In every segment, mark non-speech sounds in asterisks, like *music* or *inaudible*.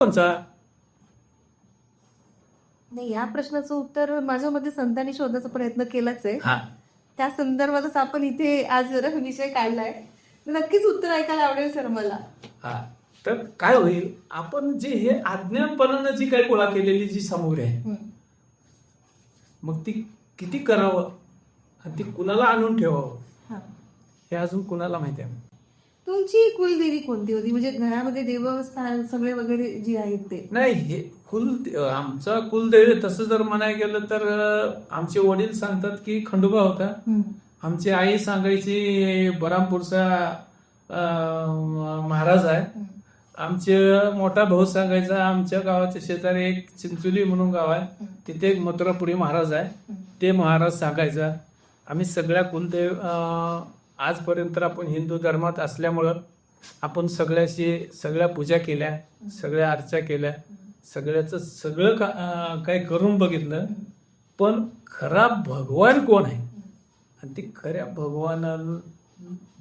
कोणचा? नाही या प्रश्नाचं उत्तर माझ्या मते संतांनी शोधायचा प्रयत्न केलाच आहे. हा. त्या संदर्भातच आपण इथे आज जरा विषय काढलाय. नक्कीच उत्तर ऐकायला आवडेल सर मला. हा. तर काय होईल? आपण जे हे अज्ञानपणानं जी काही गोळा केलेली जी सामुग्री आहे. मग ती किती करावं? आणि ती कुणाला आणून ठेवावं? हा. हे अजून कुणाला माहिती आहे? तुमची कुलदेवी कोणती होती? म्हणजे घरामध्ये देवस्थान सगळे वगैरे जी आहेत ते. नाही हे कुल आमचा कुलदैव तसं जर म्हणायला गेलं तर आमचे वडील सांगतात की खंडोबा होता. आमची आई सांगायची बरामपूरचा महाराज आहे. आमचे मोठा भाऊ सांगायचा आमच्या गावाच्या शेजारी एक चिंचोली म्हणून गाव आहे. तिथे एक मथुरापुरी महाराज आहे. ते महाराज सांगायचा आम्ही सगळ्या कुलदेव आजपर्यंत आपण हिंदू धर्मात असल्यामुळं आपण सगळ्याशी सगळ्या पूजा केल्या सगळ्या अर्चा केल्या सगळ्याचं सगळं का काही करून बघितलं पण खरा भगवान कोण आहे? आणि ती खऱ्या भगवानाला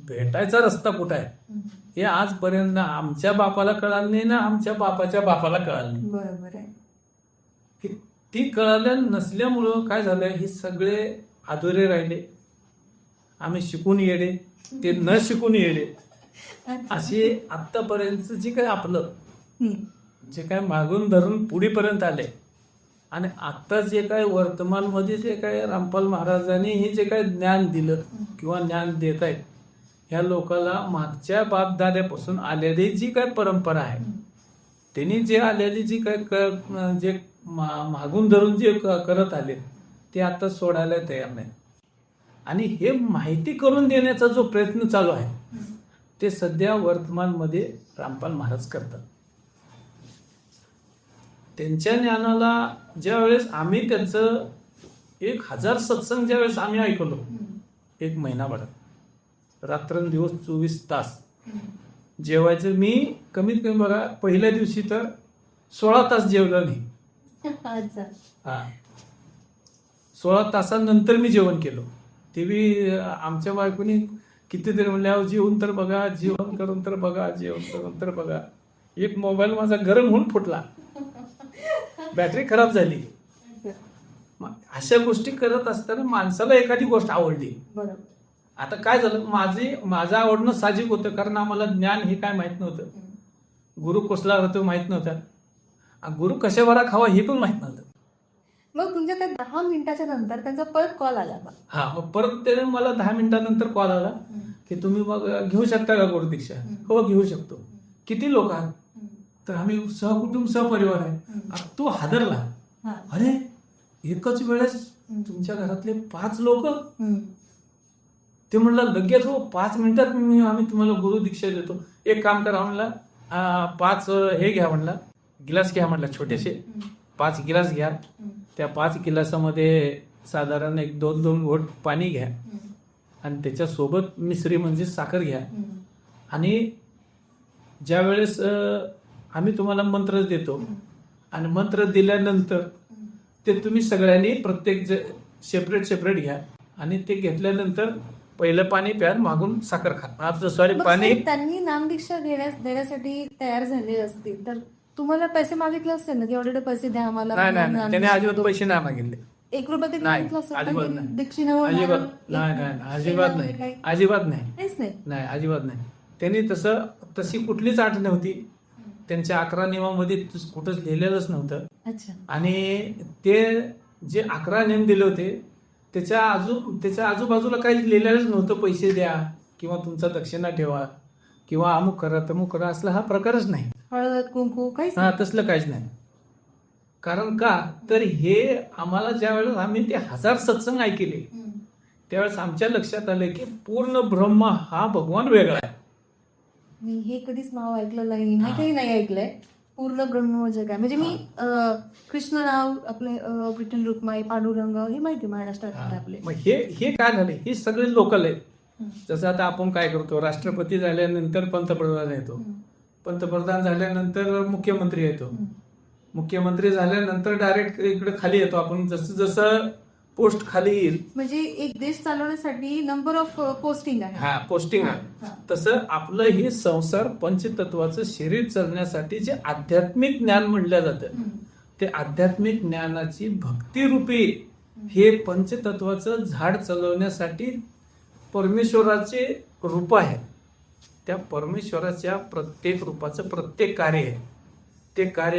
भेटायचा रस्ता कुठं आहे? हे आजपर्यंत आमच्या बापाला कळालं नाही ना आमच्या बापाच्या बापाला कळालं नाही. बरोबर आहे. ती कळाल्या नसल्यामुळं काय झालं? हे सगळे अधुरे राहिले. आम्ही शिकून येडे ते न शिकून येडे. असे आत्तापर्यंत जे काय आपलं. जे काय मागून धरून पुढेपर्यंत आले. आणि आत्ता जे काय वर्तमानमध्ये जे काय रामपाल महाराजांनी हे जे काय ज्ञान दिलं किंवा ज्ञान देत आहेत ह्या लोकांना मागच्या बापदाद्यापासून आलेली जी काय परंपरा आहे त्यांनी जे आलेली जी काय क- जे मागून धरून जे क- करत आले ते आता सोडायला तयार नाही आणि हे माहिती करून देण्याचा जो प्रयत्न चालू आहे ते सध्या वर्तमानमध्ये रामपाल महाराज करतात. त्यांच्या ज्ञानाला ज्या वेळेस आम्ही त्यांचं एक हजार सत्संग ज्या वेळेस आम्ही ऐकलो एक महिनाभरात रात्रंदिवस चोवीस तास. जेवायचं मी कमीत कमी बघा पहिल्या दिवशी तर सोळा तास जेवलं नाही *laughs* हा. सोळा तासानंतर मी जेवण केलं. ते बी आमच्या बायकोनी कितीतरी म्हणले अहो जेवण तर बघा जेवण करून तर बघा जेवण करून तर बघा. एक मोबाईल माझा गरम होऊन फुटला. बॅटरी खराब झाली. मग अशा गोष्टी करत असताना माणसाला एखादी गोष्ट आवडली. आता काय झालं? माझे माझं आवडणं साहजिक होतं कारण आम्हाला ज्ञान हे काय माहीत नव्हतं. गुरु कसला होतो माहीत नव्हता. गुरु कशा बरा खावा हे पण माहीत नव्हतं. मग तुमच्या त्या दहा मिनिटाच्या नंतर त्यांचा परत कॉल आला हा मग परत त्याने मला दहा मिनिटानंतर कॉल आला की तुम्ही मग घेऊ शकता का गुरु दीक्षा हो घेऊ शकतो. किती लोक आहात? तर आम्ही सहकुटुंब सहपरिवार आहे. तो हादरला. अरे एकच वेळेस तुमच्या घरातले पाच लोक. ते म्हणलं लगेच हो पाच मिनिटात मी आम्ही तुम्हाला गुरु दीक्षा देतो. एक काम करा म्हणला पाच हे घ्या म्हणला गिलास घ्या म्हणला छोटेसे. पाच गिलास घ्या. त्या पाच गिलासामध्ये साधारण एक दोन दोन घोट पाणी घ्या. आणि त्याच्यासोबत मिश्री म्हणजे साखर घ्या. आणि ज्या वेळेस आम्ही तुम्हाला मंत्र देतो आणि मंत्र दिल्यानंतर ते तुम्ही सगळ्यांनी प्रत्येक सेपरेट सेपरेट घ्या. आणि ते घेतल्यानंतर पहिलं पाणी प्या मागून साखर खा. सॉरी पाणी त्यांनी नामदीक्षा घेण्यास देण्यासाठी तयार झाले असतील तर तुम्हाला पैसे मागितले असतील ना की ऑलरेडी पैसे द्या आम्हाला? नाही नाही नाही. त्याने अजिबात. पैसे नाही मागितले. एक रुपये तरी नाही मागितलं असेल पण अजिबात नाही. अजिबात नाही नाही नाही, अजिबात नाही? अजिबात नाही. नाही. नाही अजिबात नाही. त्यांनी तसं तशी कुठलीच आठ नव्हती. त्यांच्या अकरा नियमामध्ये तस- कुठंच लिहिलेलंच नव्हतं. अच्छा. आणि ते जे अकरा नियम दिले होते त्याच्या आजू त्याच्या आजूबाजूला काही लिहिलेलंच नव्हतं. पैसे द्या किंवा तुमचा दक्षिणा ठेवा किंवा अमुक करा तमुक करा असला हा प्रकारच नाही. हळद कुंकू काहीच हा तसलं काहीच नाही. कारण का? तर हे आम्हाला ज्या वेळेस आम्ही ते हजार सत्संग ऐकले हम्म. त्यावेळेस आमच्या लक्षात आलं की पूर्ण ब्रह्म हा भगवान वेगळा आहे. मी हे कधीच नाव ऐकलं नाही माहितीही नाही ऐकलंय. पूर्ण ब्रह्म जग आहे. म्हणजे मी अं, कृष्ण नाव आपले अं, विठ्ठल रुक्माई पांडुरंग हे माहिती महाराष्ट्रात आपले. मग हे हे काय झाले? हे सगळे लोकल आहेत. जसं आता आपण काय करतो? राष्ट्रपती झाल्यानंतर पंतप्रधान येतो. पंतप्रधान झाल्यानंतर मुख्यमंत्री येतो. मुख्यमंत्री झाल्यानंतर डायरेक्ट इकडे खाली येतो आपण. जसं जसं पोस्ट खाली येईल. म्हणजे एक देश चालवण्यासाठी नंबर ऑफ पोस्टिंग आहे. हा पोस्टिंग. आहे. तसं आपलं हे संसार पंचतत्वाचं शरीर चालण्यासाठी जे आध्यात्मिक ज्ञान म्हणलं जातं. ते आध्यात्मिक ज्ञानाची भक्तिरूपी हे पंचतत्वाचं झाड चालवण्यासाठी परमेश्वराचे रूप आहे. त्या परमेश्वराच्या प्रत्येक रूपाचं प्रत्येक कार्य आहे. ते कार्य